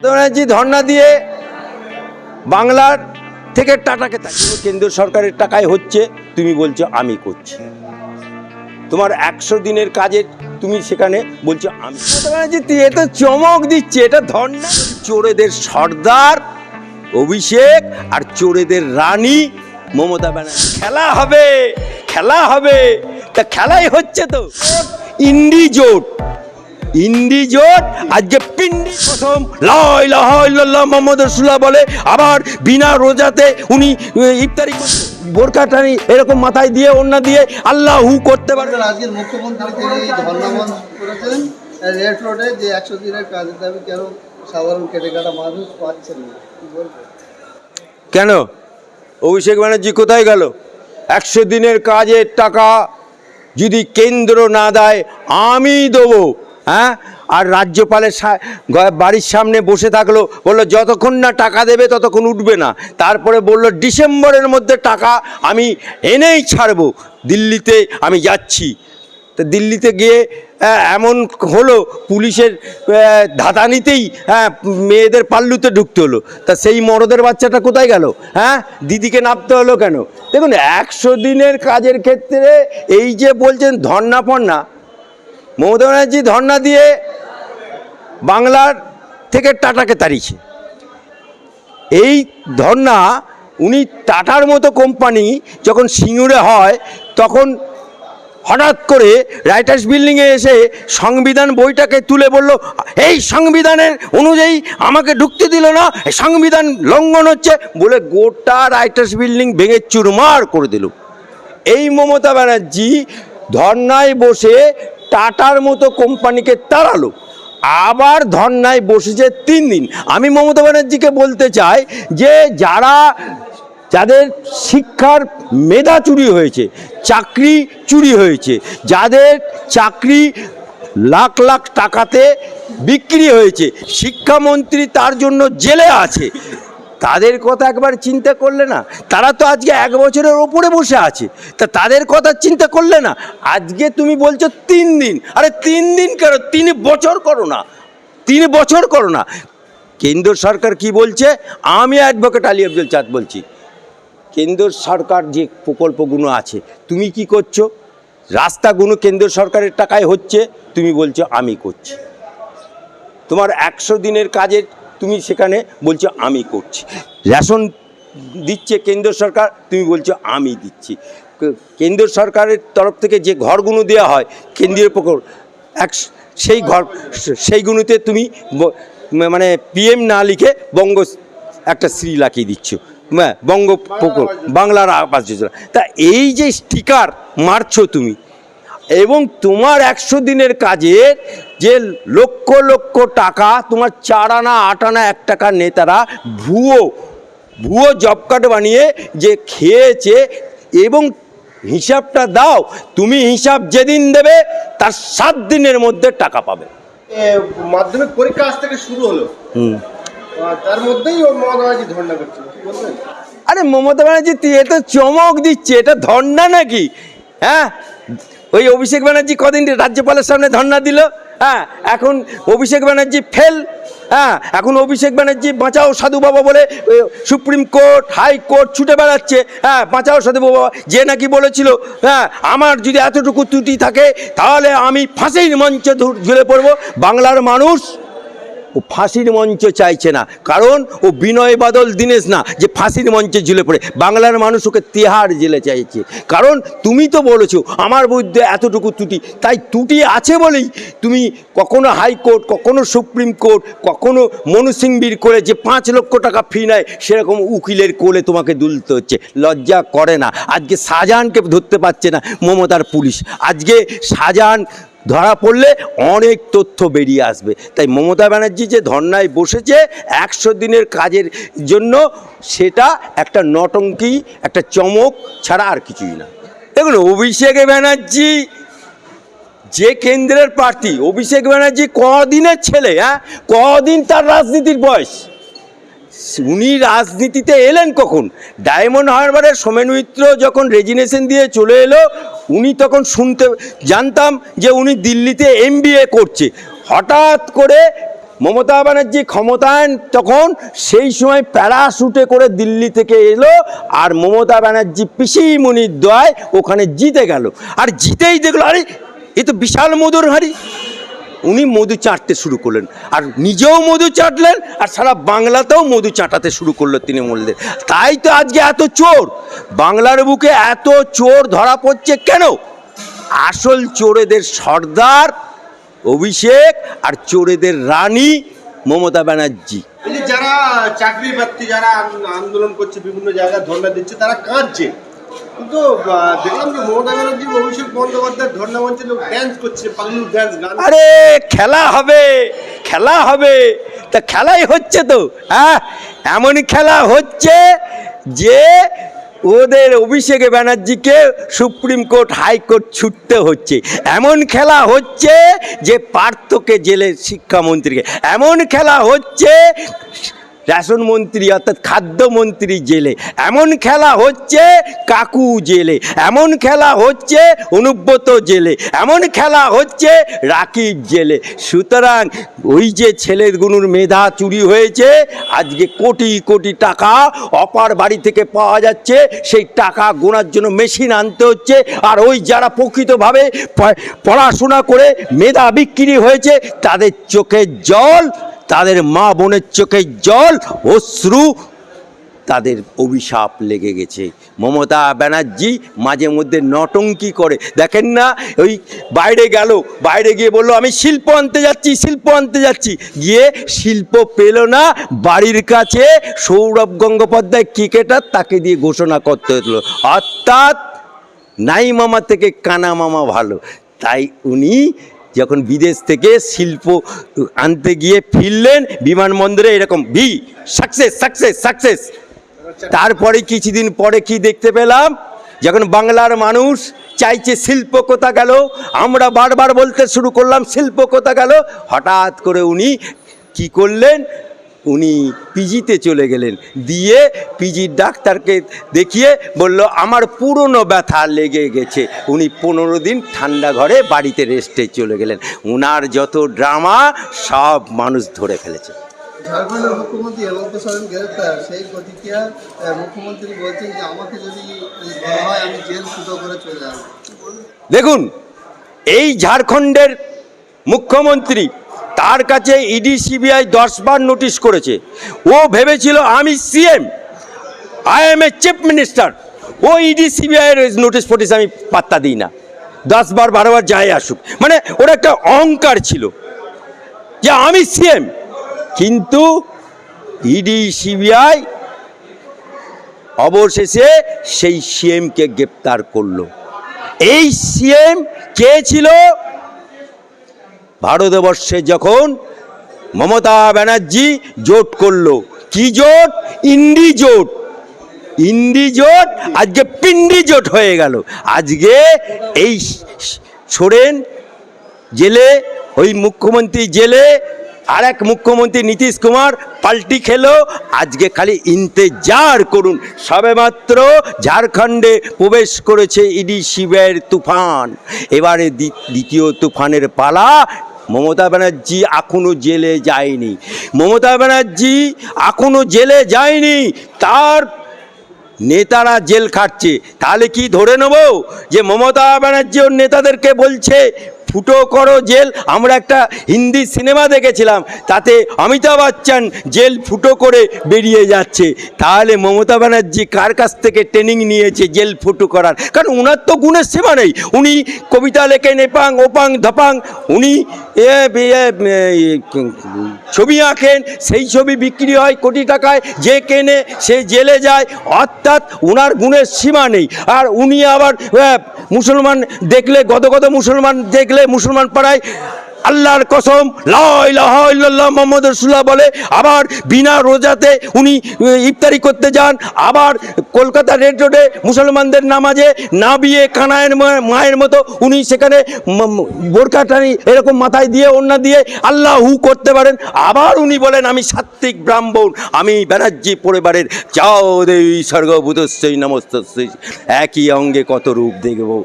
ব্যানার্জি ধর্ণা দিয়ে বাংলার থেকে টাটাকে তাকিয়ে কেন্দ্রীয় সরকারের টাকায় হচ্ছে তুমি বলছো আমি করছি। তোমার একশো দিনের কাজে তুমি সেখানে বলছো আমি ব্যানার্জি তুই এ তো চমক দিচ্ছে এটা ধর্ণা। চোরেদের সর্দার অভিষেক আর চোরেদের রানী মমতা ব্যানার্জি। খেলা হবে খেলা হবে। তা খেলাই হচ্ছে তো। ইন্ডি জোট। ইন্ডি জোট আজকে পিন্ডি প্রথম। লাহাইল্লাহ মোহাম্মদ রসুল্লাহ বলে আবার বিনা রোজাতে উনি ইফতারি। বোরকা টানি এরকম মাথায় দিয়ে অন্য দিয়ে আল্লাহ হু করতে পারে আজকের মুখ্যমন্ত্রী তিনি ধর্ণামঞ্চ করেছেন রেড রোডে যে একশো দিনের কাজের দাবি কেন সাধারণ কেটে কাটা মানুষ পাচ্ছেন না? কেন? অভিষেক ব্যানার্জি কোথায় গেল? একশো দিনের কাজের টাকা যদি কেন্দ্র না দেয় আমি দেবো। হ্যাঁ? আর রাজ্যপালের বাড়ির সামনে বসে থাকল, বলল, যতক্ষণ না টাকা দেবে, ততক্ষণ উঠবে না। তারপরে বলল, ডিসেম্বরের মধ্যে টাকা আমি এনেই ছাড়বো। দিল্লিতে আমি যাচ্ছি। তা দিল্লিতে গিয়ে এমন হলো, পুলিশের ধাতানিতেই হ্যাঁ মেয়েদের পাল্লুতে ঢুকতে হলো। তা সেই মরদের বাচ্চাটা কোথায় গেল? হ্যাঁ? দিদিকে নামতে হলো কেন? দেখুন, একশো দিনের কাজের ক্ষেত্রে এই যে বলছেন ধর্না ফর্না মমতা ব্যানার্জি ধর্না দিয়ে বাংলার থেকে টাটাকে তাড়িয়েছে। এই ধর্না উনি টাটার মতো কোম্পানি যখন সিঙ্গুরে হয়, তখন হঠাৎ করে রাইটার্স বিল্ডিংয়ে এসে সংবিধান বইটাকে তুলে বলল, এই সংবিধানের অনুযায়ী আমাকে ঢুকতে দিল না সংবিধান লঙ্ঘন হচ্ছে। বলে গোটা রাইটার্স বিল্ডিং ভেঙে চুরমার করে দিল। এই মমতা ব্যানার্জি ধর্নায় বসে টাটার মতো কোম্পানিকে তাড়ালো। আবার ধর্নায় বসেছে তিন দিন। আমি মমতা ব্যানার্জিকে বলতে চাই যে যারা, যাদের শিক্ষার মেধা চুরি হয়েছে, চাকরি চুরি হয়েছে, যাদের চাকরি লাখ লাখ টাকাতে বিক্রি হয়েছে, শিক্ষামন্ত্রী তার জন্য জেলে আছে। তাদের কথা একবার চিন্তা করলে না, তারা তো আজকে এক বছরের ওপরে বসে আছে, তা তাদের কথা চিন্তা করলে না, আজকে তুমি বলছো তিন দিন, আরে তিন দিন কেন? তিন বছর করো না, তিন বছর করো না। কেন্দ্র সরকার কি বলছে? আমি অ্যাডভোকেট আলী আব্দুল চাঁদ বলছি, কেন্দ্র সরকার যে প্রকল্পগুলো আছে, তুমি কি করছ? রাস্তাগুলো কেন্দ্র সরকারের টাকায় হচ্ছে, তুমি বলছো আমি করছি। তোমার একশো দিনের কাজের তুমি সেখানে বলছো, আমি করছি। রেশন দিচ্ছে কেন্দ্র সরকার, তুমি বলছো, আমি দিচ্ছি। কেন্দ্র সরকারের তরফ থেকে যে ঘরগুলো দেওয়া হয়, কেন্দ্রীয় প্রকল্প এক, সেই ঘর, সেইগুলোতে তুমি মানে পিএম না লিখে বঙ্গ একটা শ্রী লাগিয়ে দিচ্ছ। হ্যাঁ বঙ্গ প্রকল্প বাংলার আবাস যোজনা। তা এই যে স্টিকার মারছো তুমি, এবং তোমার একশো দিনের কাজের যে লক্ষ লক্ষ টাকা তোমার চার আনা আট আনা এক টাকার নেতারা ভুয়ো ভুয়ো জব কার্ড বানিয়ে যে খেয়েছে এবং হিসাবটা দাও তুমি হিসাব যেদিন দেবে তার সাত দিনের মধ্যে টাকা পাবে। মাধ্যমিক পরীক্ষা আজ থেকে শুরু হলো। হুম। তার মধ্যেই ও মমতা ব্যানার্জি ধর্ণা করছিল আরে মমতা ব্যানার্জি তুই এ তো চমক দিচ্ছে এটা ধর্না নাকি? হ্যাঁ? ওই অভিষেক ব্যানার্জি কদিন রাজ্যপালের সামনে ধর্না দিল হ্যাঁ এখন অভিষেক ব্যানার্জি ফেল হ্যাঁ এখন অভিষেক ব্যানার্জি বাঁচাও সাধু বাবা বলে সুপ্রিম কোর্ট, হাই কোর্ট ছুটে বেড়াচ্ছে হ্যাঁ বাঁচাও সাধু বাবা, যে নাকি বলেছিল হ্যাঁ আমার যদি এতটুকু ত্রুটি থাকে, তাহলে আমি ফাঁসির মঞ্চে ঝুলে পড়ব। বাংলার মানুষ ও ফাঁসির মঞ্চ চাইছে না। কারণ ও বিনয় বাদল দীনেশ না, যে ফাঁসির মঞ্চে ঝুলে পড়ে। বাংলার মানুষ ওকে তেহার জেলে চাইছে। কারণ তুমি তো বলেছ, আমার বিরুদ্ধে এতটুকু ত্রুটি। তাই ত্রুটি আছে বলেই তুমি কখনো হাইকোর্ট কখনো সুপ্রিম কোর্ট, কখনো মনুসিংবির করে যে পাঁচ লক্ষ টাকা ফি নেয়, সেরকম উকিলের কোলে তোমাকে দুলতে হচ্ছে। লজ্জা করে না। আজকে শাহজাহানকে ধরতে পারছে না মমতার পুলিশ। আজকে শাহজাহান ধরা পড়লে অনেক তথ্য বেরিয়ে আসবে। তাই মমতা ব্যানার্জি যে ধর্নায় বসেছে একশো দিনের কাজের জন্য, সেটা একটা নটঙ্কি, একটা চমক ছাড়া আর কিছুই না। দেখুন, অভিষেক ব্যানার্জি যে কেন্দ্রের প্রার্থী, অভিষেক ব্যানার্জি কদিনের ছেলে হ্যাঁ? কদিন তার রাজনীতির বয়স? উনি রাজনীতিতে এলেন কখন? ডায়মন্ড হারবারের সোমেন মিত্র যখন রেজিনেশন দিয়ে চলে এলো, উনি তখন শুনতে, জানতাম যে উনি দিল্লিতে এমবিএ করছে। হঠাৎ করে মমতা ব্যানার্জি ক্ষমতায়ন তখন সেই সময় প্যারাশুটে করে দিল্লি থেকে এলো আর মমতা ব্যানার্জি পিসিমণির দয় ওখানে জিতে গেল। আর জিতেই দেখল, আরে, এ তো বিশাল মধুর হাঁড়ি। উনি মধু চাটতে শুরু করলেন। আর নিজেও মধু চাটলেন, আর সারা বাংলাতেও মধু চাটাতে শুরু করল তিনি তৃণমূলদের। তাই তো আজকে এত চোর। বাংলার বুকে এত চোর ধরা পড়ছে কেন? আসল চোরেদের সর্দার অভিষেক আর চোরেদের রানী মমতা ব্যানার্জি। যারা চাকরি প্রার্থী, যারা আন- আন্দোলন করছে, বিভিন্ন জায়গায় ধর্ণা দিচ্ছে, তারা কাঁদছে। আরে, খেলা হবে খেলা হবে। তা খেলাই হচ্ছে তো হ্যাঁ? এমন খেলা হচ্ছে যে ওদের অভিষেক ব্যানার্জিকে সুপ্রিম কোর্ট হাইকোর্ট ছুটতে হচ্ছে। এমন খেলা হচ্ছে যে পার্থকে জেলে শিক্ষামন্ত্রীকে। এমন খেলা হচ্ছে রেশন মন্ত্রী অর্থাৎ খাদ্যমন্ত্রী জেলে। এমন খেলা হচ্ছে কাকু জেলে। এমন খেলা হচ্ছে অনুব্রত জেলে। এমন খেলা হচ্ছে রাকিব জেলে। সুতরাং ওই যে ছেলেগুলোর মেধা চুরি হয়েছে, আজকে কোটি কোটি টাকা অপার বাড়ি থেকে পাওয়া যাচ্ছে, সেই টাকা গোনার জন্য মেশিন আনতে হচ্ছে, আর ওই যারা প্রকৃতভাবে পড়াশোনা করে মেধা বিক্রি হয়েছে, তাদের চোখের জল তাদের মা বোনের চোখে জল, অশ্রু, তাদের অভিশাপ লেগে গেছে। মমতা ব্যানার্জি মাঝে মধ্যে নটঙ্কি করে। দেখেন না, ওই বাইরে গেল, বাইরে গিয়ে বলল, আমি শিল্প আনতে যাচ্ছি, শিল্প আনতে যাচ্ছি। গিয়ে শিল্প পেল না, বাড়ির কাছে সৌরভ গঙ্গোপাধ্যায় ক্রিকেটার তাকে দিয়ে ঘোষণা করতে হলো। অর্থাৎ নাই মামা থেকে কানা মামা ভালো। তাই উনি যখন বিদেশ থেকে শিল্প আনতে গিয়ে ফিরলেন, বিমানবন্দরে এরকম, ভি সাকসেস সাকসেস সাকসেস তারপরে কিছুদিন পরে কি দেখতে পেলাম? যখন বাংলার মানুষ চাইছে শিল্প কোথা গেল, আমরা বারবার বলতে শুরু করলাম, শিল্প কোথা গেল? হঠাৎ করে উনি কি করলেন? উনি পিজিতে চলে গেলেন। দিয়ে পিজির ডাক্তারকে দেখিয়ে বলল আমার পুরনো ব্যথা লেগে গেছে। উনি পনেরো দিন ঠান্ডা ঘরে বাড়িতে রেস্টে চলে গেলেন। উনার যত ড্রামা সব মানুষ ধরে ফেলেছে। ঝাড়খণ্ডের মুখ্যমন্ত্রী হেমন্ত সোরেন গ্রেপ্তার। সেই প্রতিক্রিয়া মুখ্যমন্ত্রী বলছেন যে আমাকে যদি হয় আমি জেল ফুটো করে চলে আসব। দেখুন এই ঝাড়খণ্ডের মুখ্যমন্ত্রী তার কাছে ইডি সিবিআই দশবার নোটিশ করেছে। ও ভেবেছিল আমি CM I am a chief minister O ED সিবিআইয়ের নোটিশ ফোটিস আমি পাত্তা দিই না। দশবার, বারোবার যায় আসুক। মানে ওর একটা অহংকার ছিল যে আমি সিএম কিন্তু ইডি সিবিআই অবশেষে সেই সিএমকে গ্রেপ্তার করল। এই সিএম কে ছিল ভারতবর্ষে যখন মমতা ব্যানার্জি জোট করল, কি জোট? ইন্ডি জোট। ইন্ডি জোট, আজকে পিন্ডি জোট হয়ে গেল। আজকে এই ছোড়েন জেলে, ওই মুখ্যমন্ত্রী জেলে, আর এক মুখ্যমন্ত্রী নীতিশ কুমার পাল্টি খেলো। আজকে খালি ইন্তেজার করুন। সবেমাত্র ঝাড়খণ্ডে প্রবেশ করেছে ইডি শিবের তুফান। এবারে দ্বিতীয় তুফানের পালা মমতা ব্যানার্জি এখনও জেলে যায়নি। মমতা ব্যানার্জি এখনও জেলে যায়নি। তার নেতারা জেল খাটছে। তাহলে কি ধরে নেব যে মমতা ব্যানার্জি ওর নেতাদেরকে বলছে, ফুটো করো জেল। আমরা একটা হিন্দি সিনেমা দেখেছিলাম, তাতে অমিতাভ বচ্চন জেল ফুটো করে বেরিয়ে যাচ্ছে। তাহলে মমতা ব্যানার্জি কার কাছ থেকে ট্রেনিং নিয়েছে জেল ফুটো করার? কারণ ওনার তো গুণের সীমা নেই। উনি কবিতা লেখেন, এপাং, ওপাং, ধপাং। উনি এ, ছবি আঁকেন সেই ছবি বিক্রি হয় কোটি টাকায় যে কেনে সে জেলে যায় অর্থাৎ ওনার গুণের সীমা নেই। আর উনি আবার মুসলমান দেখলে গদগদ মুসলমান দেখলে মুসলমান পাড়ায় আল্লাহর কসম লাহ মোহাম্মদ রসুল্লাহ বলে, আবার বিনা রোজাতে উনি ইফতারি করতে যান, আবার কলকাতা রেড রোডে মুসলমানদের নামাজে না বিয়ে কানায়ের মায়ের মতো উনি সেখানে ম- ম- বোরকা টানি এরকম মাথায় দিয়ে অন্য দিয়ে আল্লাহ হু করতে পারেন। আবার উনি বলেন, আমি সাত্বিক ব্রাহ্মণ, আমি ব্যানার্জি পরিবারের যাও দেবী স্বর্গভূতশ্রী নমস্তশ্রী একই অঙ্গে কত রূপ দেখব।